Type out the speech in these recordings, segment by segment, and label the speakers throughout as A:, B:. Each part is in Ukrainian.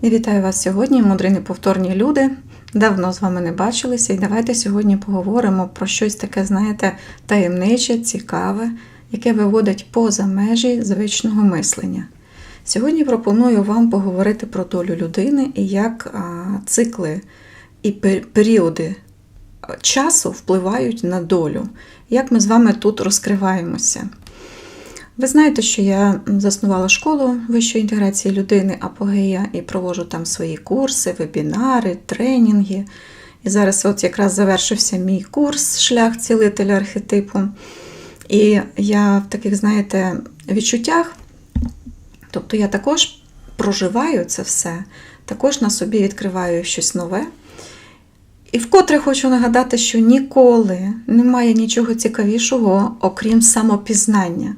A: І вітаю вас сьогодні, мудрі неповторні люди. Давно з вами не бачилися, і давайте сьогодні поговоримо про щось таке, знаєте, таємниче, цікаве, яке виводить поза межі звичного мислення. Сьогодні пропоную вам поговорити про долю людини і як цикли і періоди часу впливають на долю, як ми з вами тут розкриваємося. Ви знаєте, що я заснувала школу вищої інтеграції людини Апогея і проводжу там свої курси, вебінари, тренінги. І зараз от якраз завершився мій курс Шлях цілителя архетипу. І я в таких, знаєте, відчуттях, тобто я також проживаю це все, також на собі відкриваю щось нове. І вкотре хочу нагадати, що ніколи немає нічого цікавішого, окрім самопізнання,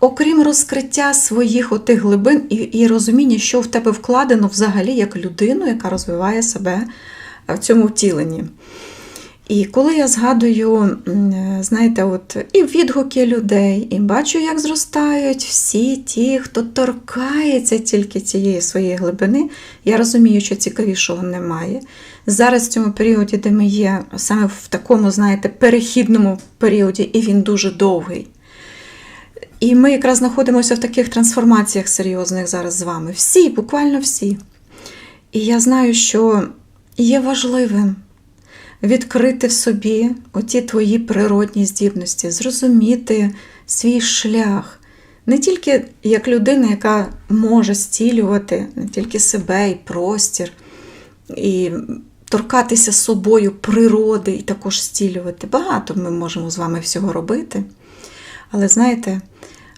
A: окрім розкриття своїх отих глибин і, і розуміння, що в тебе вкладено взагалі як людину, яка розвиває себе в цьому втіленні. І коли я згадую, знаєте, от і відгуки людей, і бачу, як зростають всі ті, хто торкається тільки цієї своєї глибини, я розумію, що цікавішого немає. Зараз в цьому періоді, де ми є, саме в такому, знаєте, перехідному періоді, і він дуже довгий. І ми якраз знаходимося в таких трансформаціях серйозних зараз з вами. Всі, буквально всі. І я знаю, що є важливим відкрити в собі оті твої природні здібності, зрозуміти свій шлях. Не тільки як людина, яка може стілювати не тільки себе і простір, і торкатися собою природи, і також стілювати. Багато ми можемо з вами всього робити. Але знаєте,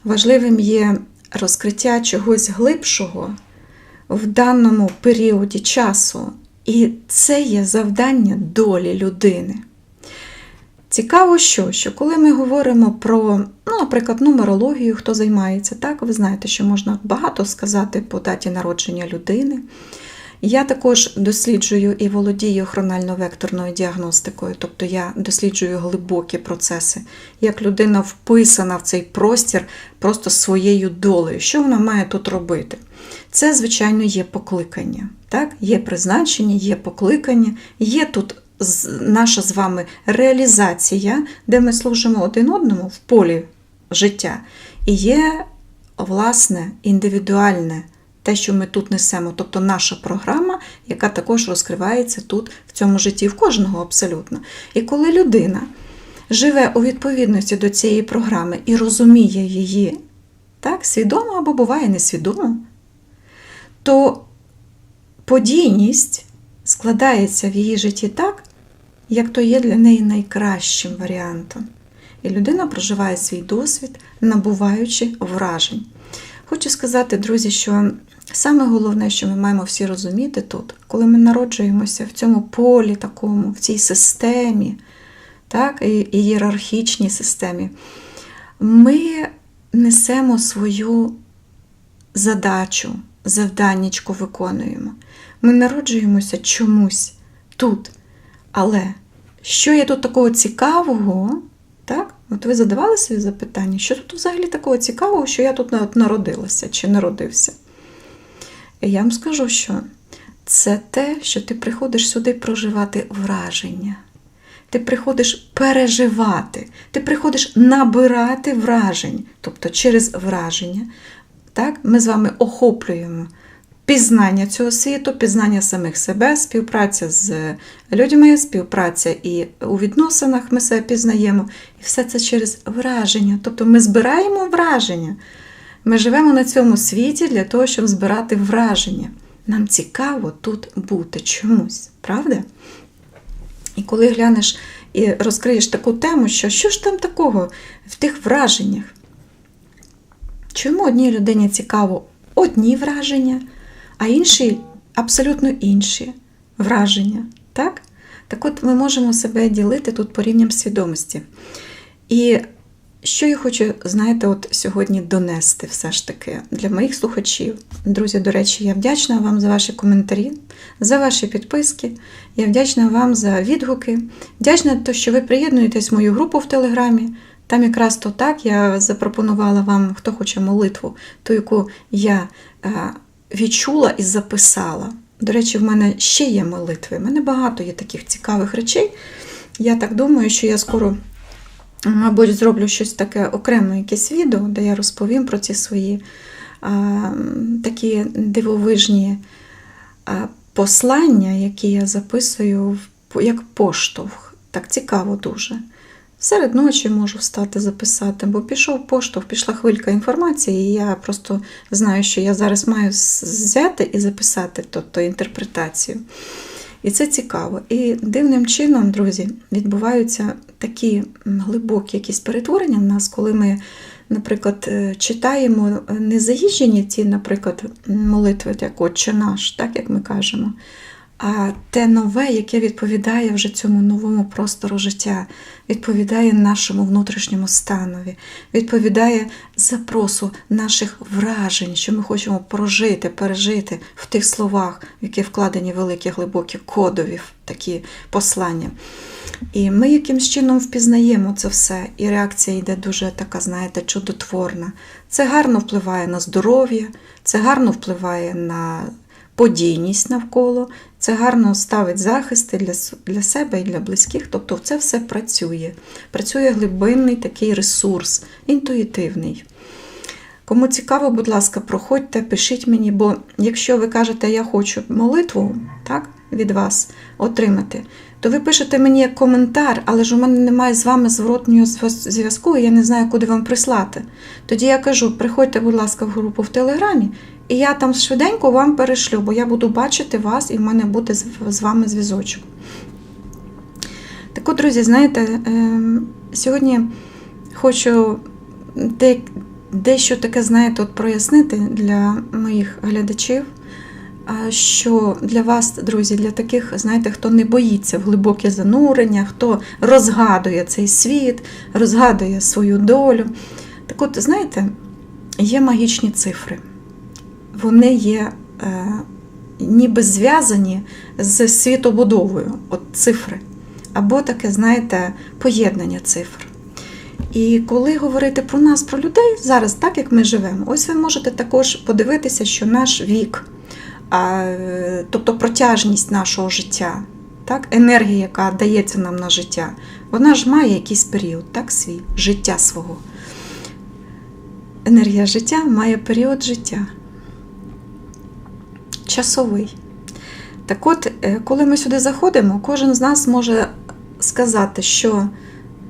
A: важливим є розкриття чогось глибшого в даному періоді часу. І це є завдання долі людини. Цікаво, що, що коли ми говоримо про, ну, наприклад, нумерологію, хто займається, так, ви знаєте, що можна багато сказати по даті народження людини. Я також досліджую і володію хронально-векторною діагностикою, тобто я досліджую глибокі процеси, як людина вписана в цей простір просто своєю долею. Що вона має тут робити? Це, звичайно, є покликання. Так? Є призначення, є покликання, є тут наша з вами реалізація, де ми служимо один одному в полі життя. І є, власне, індивідуальне те, що ми тут несемо, тобто наша програма, яка також розкривається тут, в цьому житті, в кожного абсолютно. І коли людина живе у відповідності до цієї програми і розуміє її, так, свідомо або буває несвідомо, то подійність складається в її житті так, як то є для неї найкращим варіантом. І людина проживає свій досвід, набуваючи вражень. Хочу сказати, друзі, що саме головне, що ми маємо всі розуміти тут, коли ми народжуємося в цьому полі, такому, в цій системі, так, ієрархічній системі, ми несемо свою задачу, завданнячку виконуємо. Ми народжуємося чомусь тут. Але що є тут такого цікавого? Так? От ви задавали собі запитання, що тут взагалі такого цікавого, що я тут народилася чи народився? Я вам скажу, що це те, що ти приходиш сюди проживати враження. Ти приходиш переживати, ти приходиш набирати вражень. Тобто через враження так, ми з вами охоплюємо пізнання цього світу, пізнання самих себе, співпраця з людьми, співпраця і у відносинах ми себе пізнаємо. І все це через враження. Тобто ми збираємо враження. Ми живемо на цьому світі для того, щоб збирати враження. Нам цікаво тут бути чомусь, правда? І коли глянеш і розкриєш таку тему, що що ж там такого в тих враженнях? Чому одній людині цікаво одні враження, а іншій абсолютно інші враження? Так? Так от ми можемо себе ділити тут по рівням свідомості. І що я хочу, знаєте, от сьогодні донести все ж таки для моїх слухачів. Друзі, до речі, я вдячна вам за ваші коментарі, за ваші підписки. Я вдячна вам за відгуки. Вдячна, те, що ви приєднуєтесь в мою групу в Телеграмі. Там якраз то так я запропонувала вам, хто хоче молитву, ту, яку я відчула і записала. До речі, в мене ще є молитви. В мене багато є таких цікавих речей. Я так думаю, що я скоро, мабуть, зроблю щось таке окреме якесь відео, де я розповім про ці свої а, такі дивовижні а, послання, які я записую як поштовх. Так цікаво дуже. Серед ночі можу встати записати, бо пішов поштовх, пішла хвилька інформації, і я просто знаю, що я зараз маю взяти і записати тобто, інтерпретацію. І це цікаво. І дивним чином, друзі, відбуваються такі глибокі якісь перетворення в нас, коли ми, наприклад, е, читаємо е, не заїжджені ці, наприклад, молитви, як Отче наш, так як ми кажемо, а те нове, яке відповідає вже цьому новому простору життя, відповідає нашому внутрішньому станові, відповідає запросу наших вражень, що ми хочемо прожити, пережити в тих словах, в які вкладені великі глибокі кодові такі послання. І ми якимсь чином впізнаємо це все, і реакція йде дуже така, знаєте, чудотворна. Це гарно впливає на здоров'я, це гарно впливає на подійність навколо, це гарно ставить захисти для, для себе і для близьких. Тобто це все працює. Працює глибинний такий ресурс, інтуїтивний. Кому цікаво, будь ласка, проходьте, пишіть мені, бо якщо ви кажете, я хочу молитву так, від вас отримати, то ви пишете мені як коментар, але ж у мене немає з вами зворотнього зв'язку, і я не знаю, куди вам прислати. Тоді я кажу, приходьте, будь ласка, в групу в Телеграмі, і я там швиденько вам перешлю, бо я буду бачити вас, і в мене буде з- вами зв'язочок. Так от, друзі, знаєте, ем, сьогодні хочу дещо таке, знаєте, от прояснити для моїх глядачів, що для вас, друзі, для таких, знаєте, хто не боїться в глибоке занурення, хто розгадує цей світ, розгадує свою долю. Так от, знаєте, є магічні цифри. Вони є е, ніби зв'язані з світобудовою, от цифри. Або таке, знаєте, поєднання цифр. І коли говорити про нас, про людей, зараз так як ми живемо, ось ви можете також подивитися, що наш вік, тобто протяжність нашого життя, так, енергія, яка дається нам на життя, вона ж має якийсь період, так, свій життя свого. Енергія життя має період життя. Часовий. Так от, е, коли ми сюди заходимо, кожен з нас може сказати, що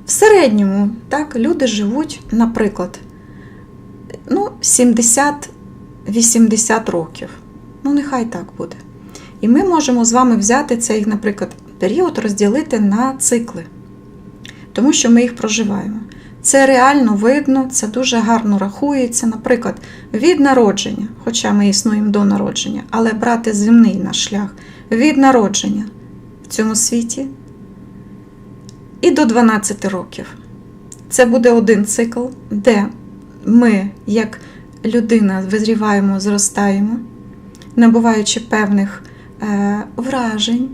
A: в середньому так, люди живуть, наприклад, ну, 70-80 років. Ну, нехай так буде. І ми можемо з вами взяти цей, наприклад, період розділити на цикли, тому що ми їх проживаємо. Це реально видно, це дуже гарно рахується. Наприклад, від народження, хоча ми існуємо до народження, але брати земний наш шлях від народження в цьому світі і до 12 років. Це буде один цикл, де ми, як людина, визріваємо, зростаємо, набуваючи певних е, вражень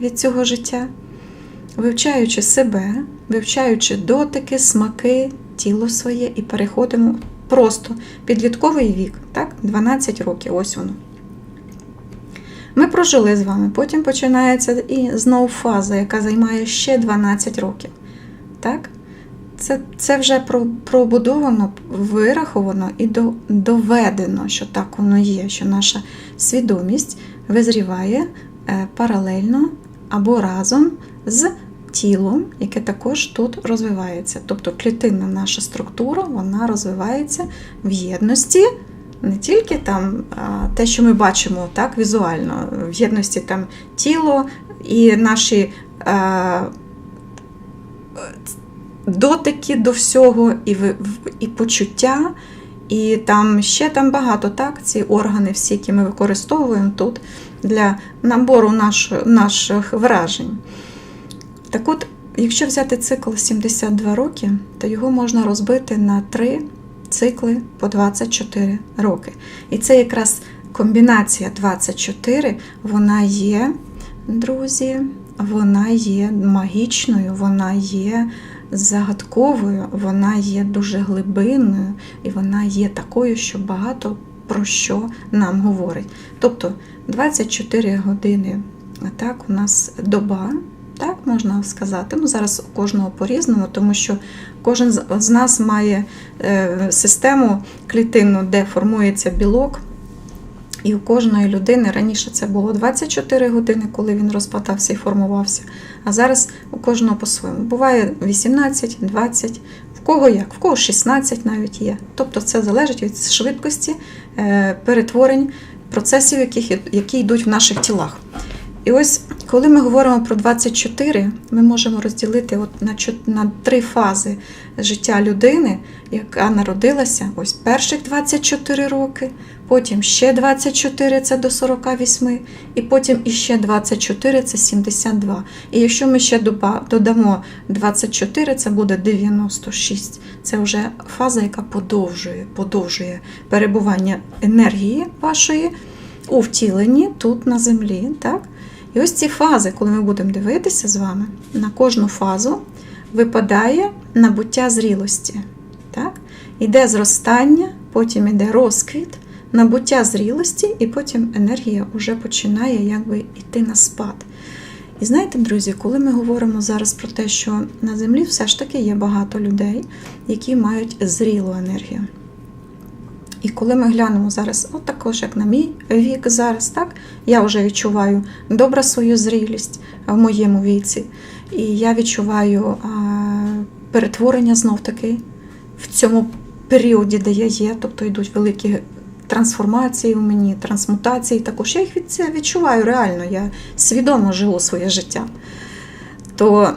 A: від цього життя, вивчаючи себе, вивчаючи дотики, смаки, тіло своє і переходимо просто підлітковий вік, так? 12 років, ось воно. Ми прожили з вами, потім починається і знову фаза, яка займає ще 12 років. Так? Це це вже про- пробудовано, вираховано і до, доведено, що так воно є, що наша свідомість визріває е, паралельно або разом з тілом, яке також тут розвивається. Тобто клітинна наша структура вона розвивається в єдності. Не тільки там те, що ми бачимо так, візуально, в єдності там тіло і наші а, дотики до всього, і, і почуття, і там ще там багато, так, ці органи, всі, які ми використовуємо тут для набору наш, наших вражень. Так от, якщо взяти цикл 72 роки, то його можна розбити на три цикли по 24 роки. І це якраз комбінація 24, вона є, друзі, вона є магічною, вона є загадковою, вона є дуже глибинною, і вона є такою, що багато про що нам говорить. Тобто 24 години так, у нас доба, так можна сказати. Ну, Зараз у кожного по-різному, тому що кожен з- нас має е, систему клітинну, де формується білок. І у кожної людини раніше це було 24 години, коли він розпадався і формувався. А зараз у кожного по-своєму. Буває 18, 20, в кого як, в кого 16 навіть є. Тобто це залежить від швидкості е, перетворень процесів, які йдуть в наших тілах. І ось коли ми говоримо про 24, ми можемо розділити от на, на три фази життя людини, яка народилася ось перших 24 роки, потім ще 24 це до 48, і потім іще 24 це 72. І якщо ми ще додамо 24, це буде 96. Це вже фаза, яка подовжує, подовжує перебування енергії вашої у втіленні тут на землі. Так? І ось ці фази, коли ми будемо дивитися з вами, на кожну фазу випадає набуття зрілості. Так? Іде зростання, потім іде розквіт, набуття зрілості, і потім енергія вже починає якби йти на спад. І знаєте, друзі, коли ми говоримо зараз про те, що на землі все ж таки є багато людей, які мають зрілу енергію. І коли ми глянемо зараз, от також як на мій вік зараз, так, я вже відчуваю добре свою зрілість в моєму віці. І я відчуваю а, перетворення знов таки в цьому періоді, де я є, тобто йдуть великі трансформації у мені, трансмутації також. Я їх від це відчуваю реально, я свідомо живу своє життя. То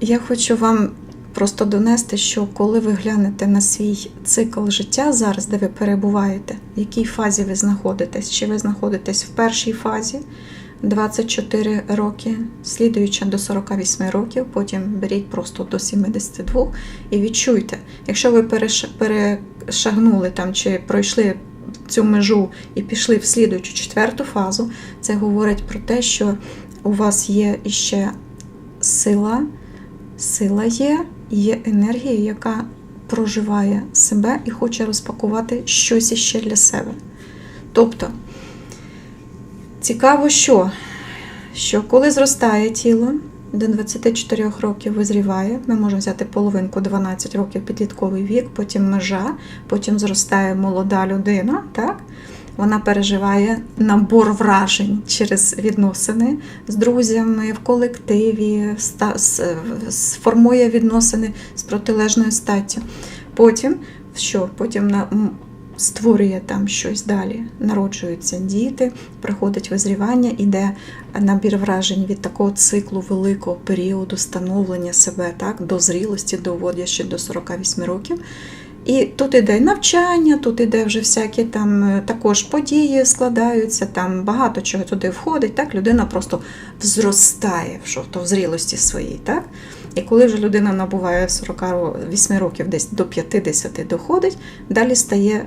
A: я хочу вам просто донести, що коли ви глянете на свій цикл життя зараз, де ви перебуваєте, в якій фазі ви знаходитесь, чи ви знаходитесь в першій фазі 24 роки, слідуючи до 48 років, потім беріть просто до 72 і відчуйте, якщо ви переш- перешагнули там чи пройшли цю межу і пішли в слідуючу четверту фазу, це говорить про те, що у вас є іще сила, сила є, є енергія, яка проживає себе і хоче розпакувати щось іще для себе. Тобто, цікаво, що, що коли зростає тіло, до 24 років визріває, ми можемо взяти половинку 12 років підлітковий вік, потім межа, потім зростає молода людина, так? Вона переживає набор вражень через відносини з друзями в колективі, сформує відносини з протилежною статтю. Потім що? Потім створює там щось далі. Народжуються діти, приходить визрівання, іде набір вражень від такого циклу великого періоду становлення себе так, до зрілості, доводячи до 48 років. І тут іде навчання, тут іде вже всякі там е, також події складаються, там багато чого туди входить. Так, людина просто взростає в в зрілості своїй. Так? І коли вже людина набуває 48 років, десь до 50 доходить, далі стає е,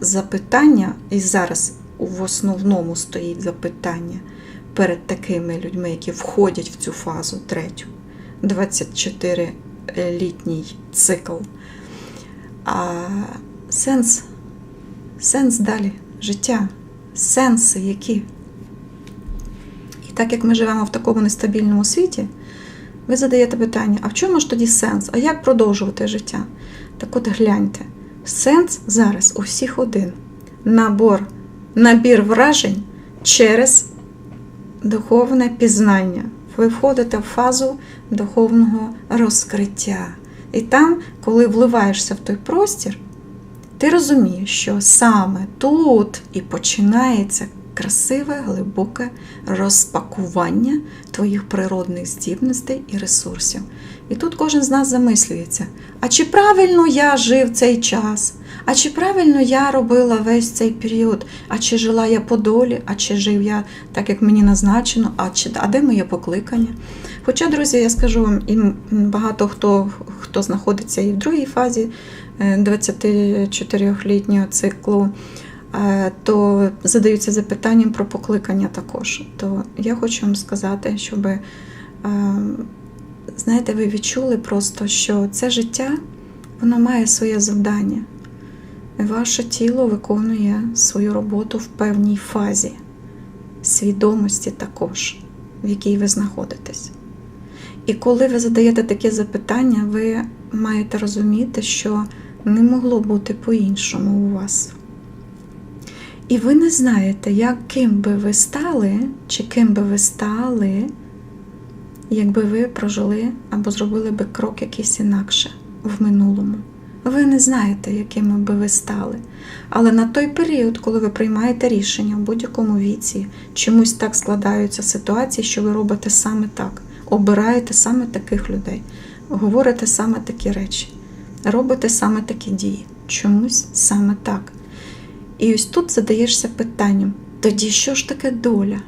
A: запитання, і зараз в основному стоїть запитання перед такими людьми, які входять в цю фазу третю, 24-літній цикл. А сенс, сенс далі, життя, сенси які. І так як ми живемо в такому нестабільному світі, ви задаєте питання: а в чому ж тоді сенс? А як продовжувати життя? Так от гляньте, сенс зараз у всіх один. Набор, набір вражень через духовне пізнання. Ви входите в фазу духовного розкриття. І там, коли вливаєшся в той простір, ти розумієш, що саме тут і починається красиве, глибоке розпакування твоїх природних здібностей і ресурсів. І тут кожен з нас замислюється: а чи правильно я жив цей час? А чи правильно я робила весь цей період? А чи жила я по долі, а чи жив я так, як мені назначено, а, чи, а де моє покликання? Хоча, друзі, я скажу вам, і багато хто, хто знаходиться і в другій фазі е, 24-літнього циклу, е, то задаються запитанням про покликання також. То я хочу вам сказати, щоб, е, знаєте, ви відчули просто, що це життя воно має своє завдання. Ваше тіло виконує свою роботу в певній фазі свідомості також, в якій ви знаходитесь. І коли ви задаєте такі запитання, ви маєте розуміти, що не могло бути по-іншому у вас. І ви не знаєте, яким би ви стали, чи ким би ви стали, якби ви прожили або зробили би крок якийсь інакше в минулому. Ви не знаєте, якими би ви стали. Але на той період, коли ви приймаєте рішення в будь-якому віці, чомусь так складаються ситуації, що ви робите саме так, обираєте саме таких людей, говорите саме такі речі, робите саме такі дії. Чомусь саме так. І ось тут задаєшся питанням: тоді що ж таке доля?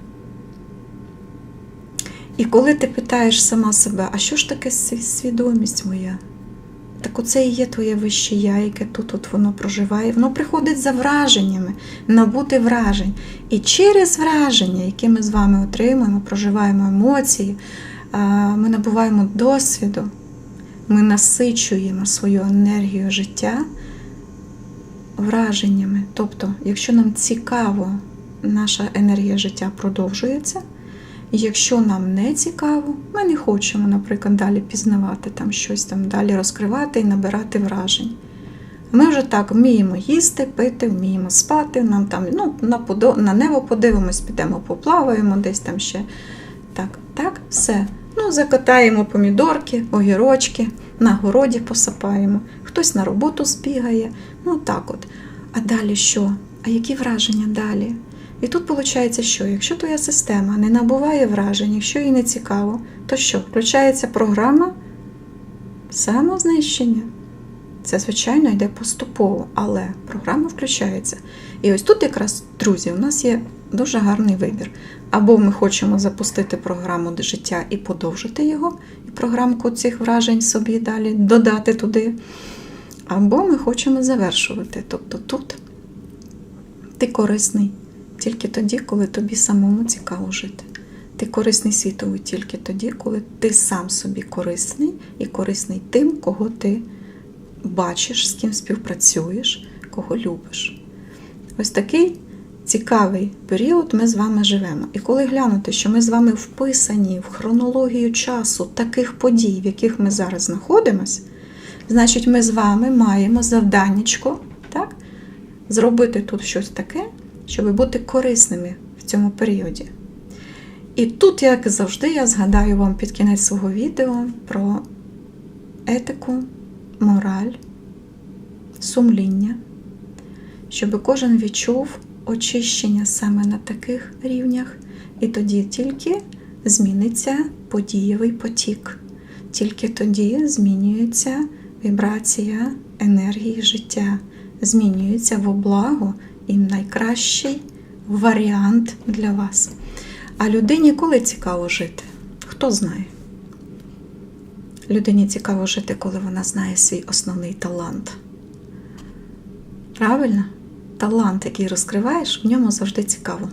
A: І коли ти питаєш сама себе, а що ж таке свідомість моя? Так оце і є твоє вище я, яке тут от воно проживає. Воно приходить за враженнями, набути вражень. І через враження, які ми з вами отримуємо, проживаємо емоції, ми набуваємо досвіду, ми насичуємо свою енергію життя враженнями. Тобто, якщо нам цікаво, наша енергія життя продовжується. Якщо нам не цікаво, ми не хочемо, наприклад, далі пізнавати там щось там, далі розкривати і набирати вражень. Ми вже так вміємо їсти, пити, вміємо спати, нам там ну, на на небо подивимось, підемо поплаваємо, десь там ще. Так, так, все. Ну, Закатаємо помідорки, огірочки, на городі посапаємо, хтось на роботу збігає. Ну так от. А далі що? А які враження далі? І тут виходить, що якщо твоя система не набуває вражень, якщо їй не цікаво, то що? Включається програма самознищення. Це, звичайно, йде поступово, але програма включається. І ось тут, якраз, друзі, у нас є дуже гарний вибір. Або ми хочемо запустити програму до життя і подовжити його, і програмку цих вражень собі далі додати туди. Або ми хочемо завершувати. Тобто тут ти корисний тільки тоді, коли тобі самому цікаво жити. Ти корисний світові тільки тоді, коли ти сам собі корисний і корисний тим, кого ти бачиш, з ким співпрацюєш, кого любиш. Ось такий цікавий період ми з вами живемо. І коли глянути, що ми з вами вписані в хронологію часу таких подій, в яких ми зараз знаходимося, значить, ми з вами маємо завданнячко, так, зробити тут щось таке щоб бути корисними в цьому періоді. І тут, як завжди, я згадаю вам під кінець свого відео про етику, мораль, сумління, щоб кожен відчув очищення саме на таких рівнях, і тоді тільки зміниться подієвий потік, тільки тоді змінюється вібрація енергії життя, змінюється в облагу і найкращий варіант для вас. А людині коли цікаво жити? Хто знає? Людині цікаво жити, коли вона знає свій основний талант. Правильно? Талант, який розкриваєш, в ньому завжди цікаво.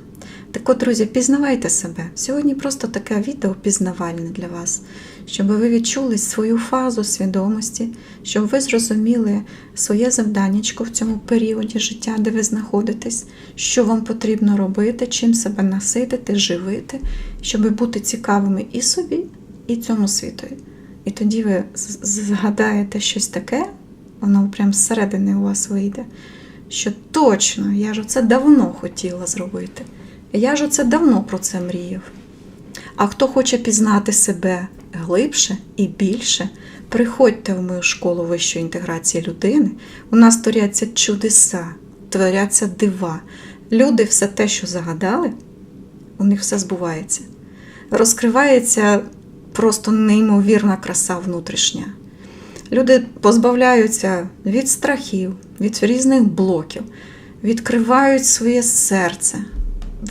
A: Так от, друзі, пізнавайте себе. Сьогодні просто таке відео пізнавальне для вас, щоб ви відчули свою фазу свідомості, щоб ви зрозуміли своє завданнячко в цьому періоді життя, де ви знаходитесь, що вам потрібно робити, чим себе наситити, живити, щоб бути цікавими і собі, і цьому світові. І тоді ви згадаєте щось таке, воно прямо зсередини у вас вийде, що точно я ж це давно хотіла зробити. Я ж оце давно про це мріяв. А хто хоче пізнати себе глибше і більше, приходьте в мою школу вищої інтеграції людини. У нас творяться чудеса, творяться дива. Люди все те, що загадали, у них все збувається. Розкривається просто неймовірна краса внутрішня. Люди позбавляються від страхів, від різних блоків, відкривають своє серце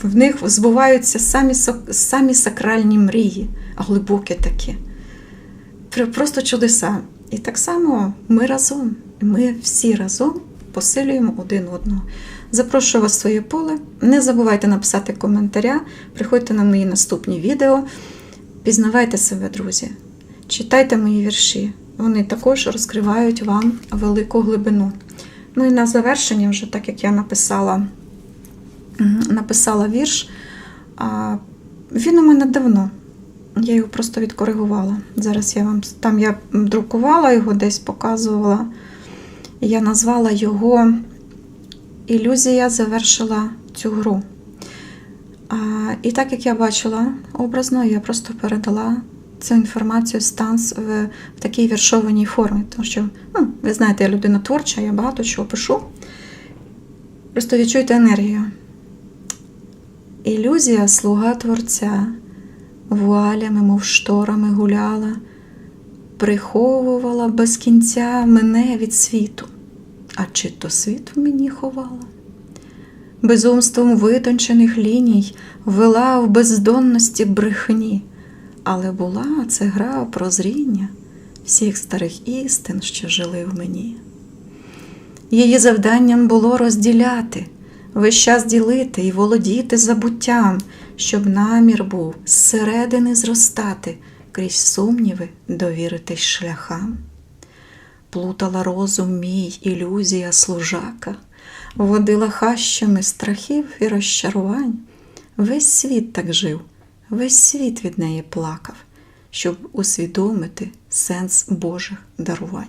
A: в них збуваються самі самі сакральні мрії, глибокі такі. Просто чудеса. І так само ми разом, ми всі разом посилюємо один одного. Запрошую вас в своє поле. Не забувайте написати коментаря, приходьте на мої наступні відео. Пізнавайте себе, друзі, читайте мої вірші. Вони також розкривають вам велику глибину. Ну і на завершення, вже так як я написала, написала вірш, він у мене давно. Я його просто відкоригувала. Зараз я вам там я друкувала його, десь показувала. Я назвала його Ілюзія завершила цю гру. І так як я бачила образно, я просто передала цю інформацію станс в, в такій віршованій формі. Тому що, ну, ви знаєте, я людина творча, я багато чого пишу. Просто відчуйте енергію. Ілюзія слуга творця, вуалями, мов шторами гуляла, приховувала без кінця мене від світу. А чи то світ в мені ховала? Безумством витончених ліній вела в бездонності брехні, але була це гра прозріння всіх старих істин, що жили в мені. Її завданням було розділяти, весь час ділити і володіти забуттям, щоб намір був зсередини зростати, крізь сумніви довіритись шляхам. Плутала розум мій ілюзія служака, водила хащами страхів і розчарувань. Весь світ так жив, весь світ від неї плакав, щоб усвідомити сенс Божих дарувань.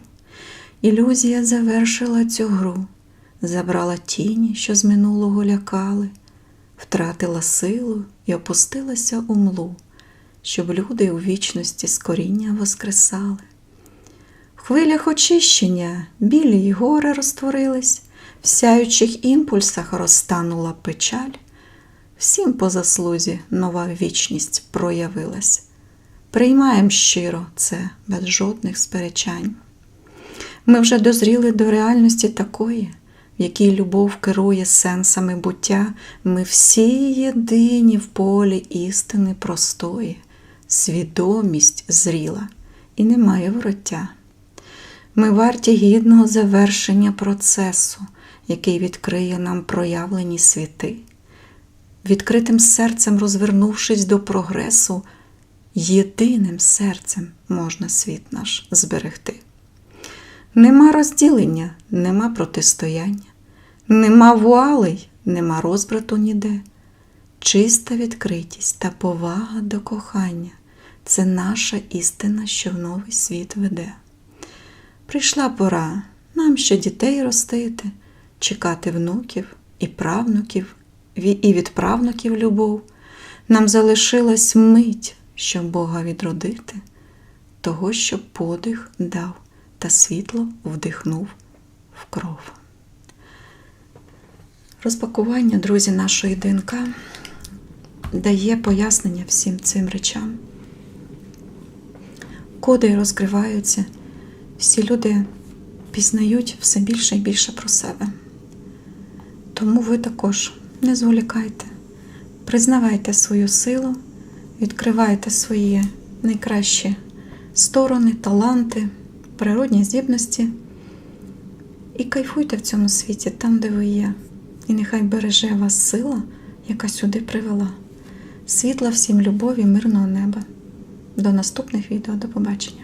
A: Ілюзія завершила цю гру, забрала тіні, що з минулого лякали, втратила силу і опустилася у млу, щоб люди у вічності з коріння воскресали. В хвилях очищення білі й гори розтворились, в сяючих імпульсах розтанула печаль. Всім по заслузі нова вічність проявилась. Приймаємо щиро це без жодних сперечань. Ми вже дозріли до реальності такої, в якій любов керує сенсами буття. Ми всі єдині в полі істини простої, свідомість зріла і немає вороття. Ми варті гідного завершення процесу, який відкриє нам проявлені світи. Відкритим серцем розвернувшись до прогресу, єдиним серцем можна світ наш зберегти. Нема розділення, нема протистояння, нема вуалей, нема розбрату ніде. Чиста відкритість та повага до кохання це наша істина, що в новий світ веде. Прийшла пора нам ще дітей ростити, чекати внуків і правнуків, і від правнуків любов. Нам залишилась мить, щоб Бога відродити, того, що подих дав та світло вдихнув в кров. Розпакування, друзі, нашої ДНК дає пояснення всім цим речам. Коди розкриваються, всі люди пізнають все більше і більше про себе. Тому ви також не зволікайте, признавайте свою силу, відкривайте свої найкращі сторони, таланти, природні здібності і кайфуйте в цьому світі там, де ви є. І нехай береже вас сила, яка сюди привела. Світла всім любові, мирного неба. До наступних відео, до побачення.